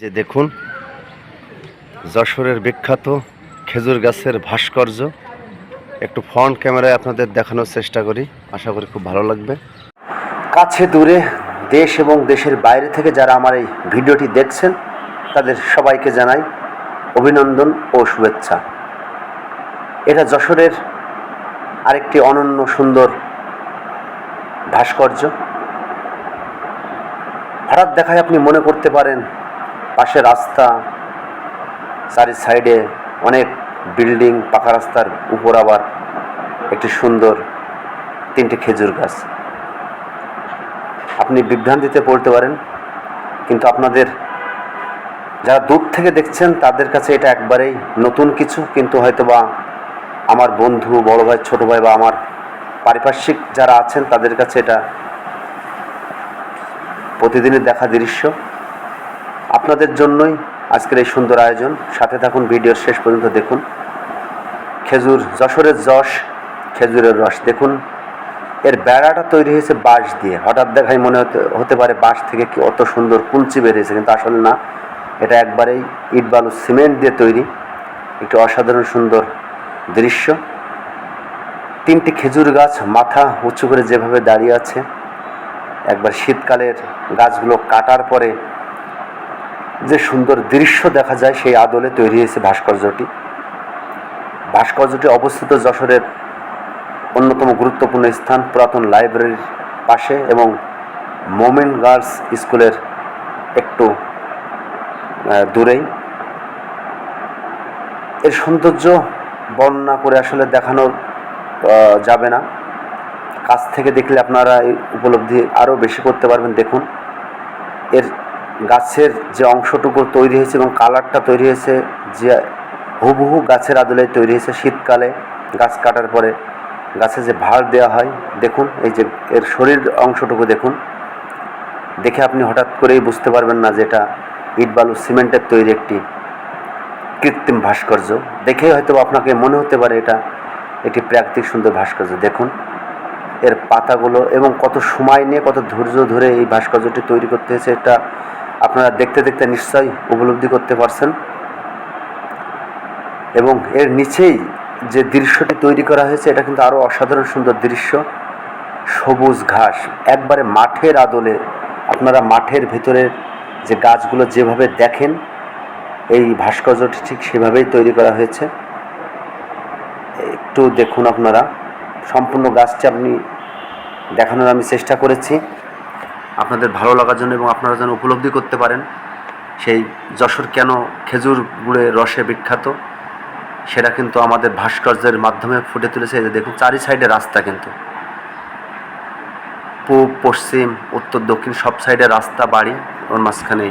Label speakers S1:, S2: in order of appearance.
S1: যে দেখুন, যশোরের বিখ্যাত খেজুর গাছের ভাস্কর্য। একটু ফ্রন্ট ক্যামেরায় আপনাদের দেখানোর চেষ্টা করি, আশা করি খুব ভালো লাগবে। কাছে দূরে দেশ এবং দেশের বাইরে থেকে যারা আমার এই ভিডিওটি দেখছেন, তাদের সবাইকে জানাই অভিনন্দন ও শুভেচ্ছা। এটা যশোরের আরেকটি অনন্য সুন্দর ভাস্কর্য। হঠাৎ দেখায় আপনি মনে করতে পারেন পাশে রাস্তা, চারি সাইডে অনেক বিল্ডিং পাকা রাস্তার উপর আবার একটি সুন্দর তিনটে খেজুর গাছ। আপনি বিভ্রান্তিতে পড়তে পারেন, কিন্তু আপনাদের যারা দূর থেকে দেখছেন, তাদের কাছে এটা একবারেই নতুন কিছু, কিন্তু হয়তোবা আমার বন্ধু, বড় ভাই, ছোটো ভাই বা আমার পারিপার্শ্বিক যারা আছেন, তাদের কাছে এটা প্রতিদিনের দেখা দৃশ্য। আপনাদের জন্যই আজকের এই সুন্দর আয়োজন। সাথে থাকুন, ভিডিওর শেষ পর্যন্ত দেখুন। খেজুর, যশোরের যশ, খেজুরের রস দেখুন। এর বেড়াটা তৈরি হয়েছে বাঁশ দিয়ে। হঠাৎ দেখাই মনে হতে হতে পারে বাঁশ থেকে কি অত সুন্দর কুঞ্চি বেরিয়েছে, কিন্তু আসলে না। এটা একবারেই ইট বালু সিমেন্ট দিয়ে তৈরি। একটি অসাধারণ সুন্দর দৃশ্য। তিনটি খেজুর গাছ মাথা উঁচু করে যেভাবে দাঁড়িয়ে আছে, একবার শীতকালের গাছগুলো কাটার পরে যে সুন্দর দৃশ্য দেখা যায়, সেই আদলে তৈরি হয়েছে ভাস্কর্যটি। ভাস্কর্যটি অবস্থিত যশোরের অন্যতম গুরুত্বপূর্ণ স্থান, পুরাতন লাইব্রেরির পাশে এবং মোমেন গার্লস স্কুলের একটু দূরেই। এর সৌন্দর্য বর্ণনা করে আসলে দেখানো যাবে না। কাছ থেকে দেখলে আপনারা এই উপলব্ধি আরও বেশি করতে পারবেন। দেখুন, এর গাছের যে অংশটুকু তৈরি হয়েছে এবং কালারটা তৈরি হয়েছে, যে হুবহু গাছের আদলে তৈরি হয়েছে শীতকালে, গাছ কাটার পরে। গাছে যে ভাড় দেওয়া হয়, দেখুন, এই যে এর শরীর অংশটুকু দেখুন। দেখে আপনি হঠাৎ করেই বুঝতে পারবেন না যেটা ইট বালু সিমেন্টের তৈরি একটি কৃত্রিম ভাস্কর্য। দেখেই হয়তো আপনাকে মনে হতে পারে এটা একটি প্রাকৃতিক সুন্দর ভাস্কর্য। দেখুন, এর পাতাগুলো এবং কত সময় নিয়ে কত ধৈর্য ধরে এই ভাস্কর্যটি তৈরি করতে হয়েছে, এটা আপনারা দেখতে দেখতে নিশ্চয়ই উপলব্ধি করতে পারছেন। এবং এর নিচেই যে দৃশ্যটি তৈরি করা হয়েছে, এটা কিন্তু আরও অসাধারণ সুন্দর দৃশ্য। সবুজ ঘাস, একবারে মাঠের আদলে আপনারা মাঠের ভেতরের যে গাছগুলো যেভাবে দেখেন, এই ভাস্কর্যটি ঠিক সেভাবেই তৈরি করা হয়েছে। একটু দেখুন আপনারা, সম্পূর্ণ গাছটি আপনি দেখানোর আমি চেষ্টা করেছি। আপনাদের ভালো লাগার জন্য এবং আপনারা যেন উপলব্ধি করতে পারেন। সেই যশোর কেন খেজুর গুড়ে রসে বিখ্যাত, সেটা কিন্তু আমাদের ভাস্কর্যের মাধ্যমে ফুটে তুলেছে। এই দেখুন, চারি সাইডে রাস্তা কিন্তু। পূব, পশ্চিম, উত্তর, দক্ষিণ, সব সাইডে রাস্তা, বাড়ি, ওর মাঝখানে